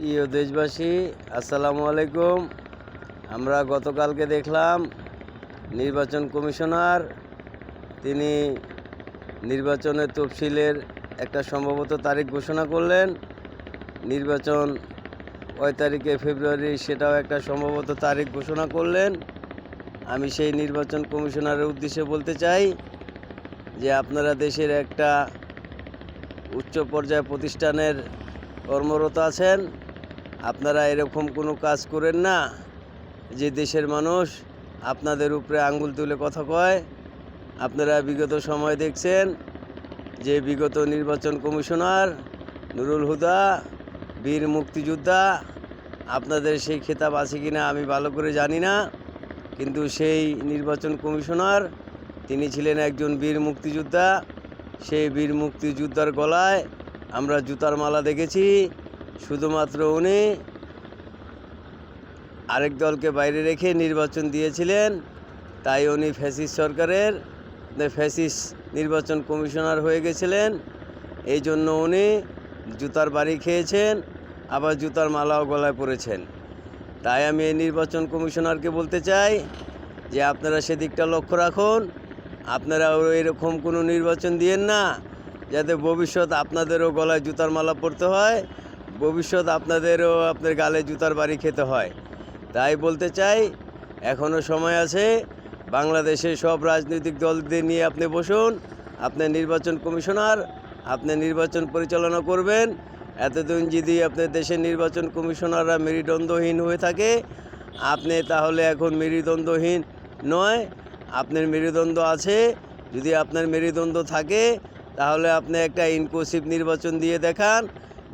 প্রিয় দেশবাসী, আসসালামু আলাইকুম। আমরা গতকালকে দেখলাম নির্বাচন কমিশনার, তিনি নির্বাচনের তফসিলের একটা সম্ভবত তারিখ ঘোষণা করলেন। নির্বাচন কয় তারিখে? ফেব্রুয়ারি, সেটাও একটা সম্ভবত তারিখ ঘোষণা করলেন। আমি সেই নির্বাচন কমিশনারের উদ্দেশ্যে বলতে চাই যে আপনারা দেশের একটা উচ্চ পর্যায়ে প্রতিষ্ঠানের কর্মরত আছেন। আপনারা এরকম কোনো কাজ করেন না যে দেশের মানুষ আপনাদের উপরে আঙ্গুল তুলে কথা কয়। আপনারা বিগত সময় দেখছেন যে বিগত নির্বাচন কমিশনার নুরুল হুদা, বীর মুক্তিযোদ্ধা, আপনাদের সেই খেতাব আছে কিনা আমি ভালো করে জানি না, কিন্তু সেই নির্বাচন কমিশনার, তিনি ছিলেন একজন বীর মুক্তিযোদ্ধা। সেই বীর মুক্তিযোদ্ধার গলায় আমরা জুতার মালা দেখেছি। শুধুমাত্র উনি আরেক দলকে বাইরে রেখে নির্বাচন দিয়েছিলেন, তাই উনি ফ্যাসিস সরকারের ফ্যাসিস নির্বাচন কমিশনার হয়ে গেছিলেন। এই জন্য উনি জুতার বাড়ি খেয়েছেন, আবার জুতার মালাও গলায় পরেছেন। তাই আমি এই নির্বাচন কমিশনারকে বলতে চাই যে আপনারা সেদিকটা লক্ষ্য রাখুন। আপনারা এরকম কোনো নির্বাচন দিয়েন না, যাতে ভবিষ্যৎ আপনাদেরও গলায় জুতার মালা পরতে হয়। ভবিষ্যৎ আপনাদেরও আপনার গালে জুতার বাড়ি খেতে হয়। তাই বলতে চাই এখনও সময় আছে, বাংলাদেশের সব রাজনৈতিক দলদের নিয়ে আপনি বসুন, আপনার নির্বাচন কমিশনার আপনি নির্বাচন পরিচালনা করবেন। এতদিন যদি আপনার দেশের নির্বাচন কমিশনাররা মেরুদণ্ডহীন হয়ে থাকে, আপনি তাহলে এখন মেরুদণ্ডহীন নয়, আপনার মেরুদণ্ড আছে। যদি আপনার মেরুদণ্ড থাকে, তাহলে আপনি একটা ইনক্লুসিভ নির্বাচন দিয়ে দেখান।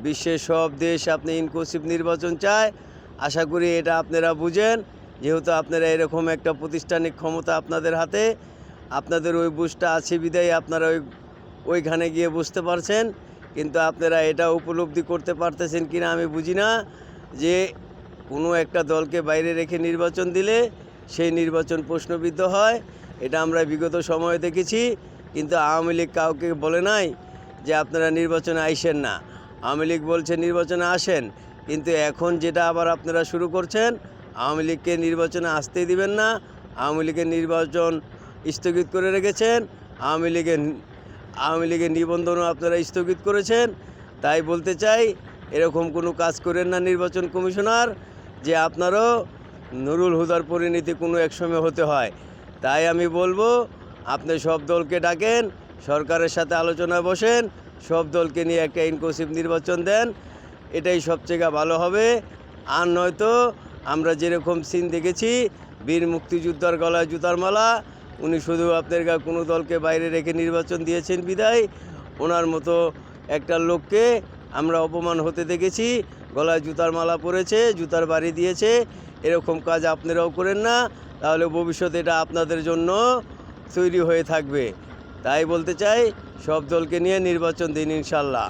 বিশ্বের সব দেশ আপনি ইনক্লুসিভ নির্বাচন চায়। আশা করি এটা আপনারা বুঝেন। যেহেতু আপনারা এরকম একটা প্রতিষ্ঠানিক ক্ষমতা আপনাদের হাতে, আপনাদের ওই বুঝটা আছে বিদায়, আপনারা ওই ওইখানে গিয়ে বুঝতে পারছেন। কিন্তু আপনারা এটা উপলব্ধি করতে পারতেছেন কিনা আমি বুঝি না। যে কোনো একটা দলকে বাইরে রেখে নির্বাচন দিলে সেই নির্বাচন প্রশ্নবিদ্ধ হয়। এটা আমরা বিগত সময়ে দেখেছি। কিন্তু আওয়ামী লীগ কাউকে বলে নাই যে আপনারা নির্বাচনে আইসেন না। আওয়ামী লীগ বলছে নির্বাচনে আসেন, কিন্তু এখন যেটা আবার আপনারা শুরু করছেন, আওয়ামী লীগকে নির্বাচনে আসতেই দিবেন না। আওয়ামী লীগের নির্বাচন স্থগিত করে রেখেছেন। আওয়ামী লীগের আওয়ামী লীগের নিবন্ধনও আপনারা স্থগিত করেছেন। তাই বলতে চাই, এরকম কোনো কাজ করেন না নির্বাচন কমিশনার, যে আপনারও নুরুল হুদার পরিণতি কোনো এক সময় হতে হয়। তাই আমি বলব, আপনি সব দলকে ডাকেন, সরকারের সাথে আলোচনায় বসেন সব দলকে নিয়ে একটা ইনক্লুসিভ নির্বাচন দেন, এটাই সবচেয়ে ভালো হবে। আর নয়তো আমরা যেরকম সিন দেখেছি, বীর মুক্তিযোদ্ধার গলায় জুতার মালা, উনি শুধু আপনার কোনো দলকে বাইরে রেখে নির্বাচন দিয়েছেন বিদায়। ওনার মতো একটা লোককে আমরা অপমান হতে দেখেছি, গলায় জুতার মালা পরেছে, জুতার বাড়ি দিয়েছে, এরকম কাজ আপনারাও করেন না, তাহলে ভবিষ্যতে এটা আপনাদের জন্য তৈরি হয়ে থাকবে। তাই বলতে চাই সব দলকে নিয়ে নির্বাচন দিন ইনশাল্লাহ।